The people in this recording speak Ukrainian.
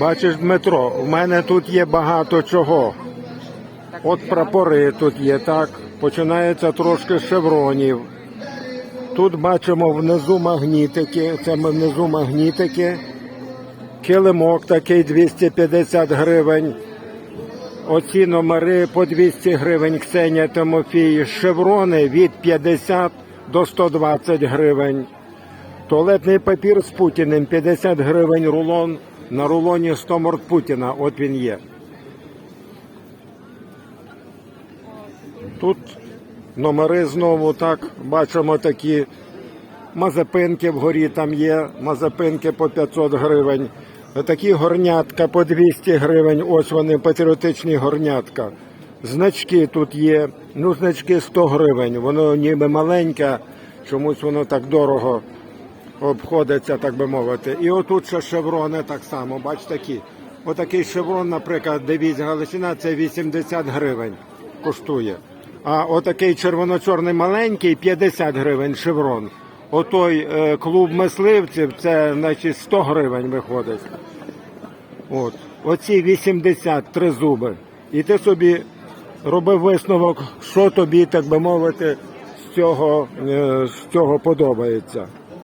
Бачиш, Дмитро, в мене тут є багато чого. От прапори тут є, так. Починається трошки з шевронів. Тут бачимо внизу магнітики. Це ми внизу магнітики. Килимок такий 250 гривень. Оці номери по 200 гривень Ксенія Тимофій. Шеврони від 50 до 120 гривень. Туалетний папір з Путіним 50 гривень рулон. На рулоні 100 морд Путіна. От він є. Тут номери знову так. Бачимо такі мазепинки вгорі там є. Мазепинки по 500 гривень. Такі горнятка по 200 гривень. Ось вони патріотичні горнятка. Значки тут є. Ну, значки 100 гривень. Воно ніби маленьке, чомусь воно так дорого обходиться, так би мовити. І отут ще шеврони так само, бач такі. Отакий шеврон, наприклад, девіз Галичина, це 80 гривень коштує. А отакий червоно-чорний маленький 50 гривень шеврон. Отой е, клуб мисливців, це значить 100 гривень виходить. От. Оці 83 зуби. І ти собі роби висновок, що тобі, так би мовити, з цього, е, з цього подобається.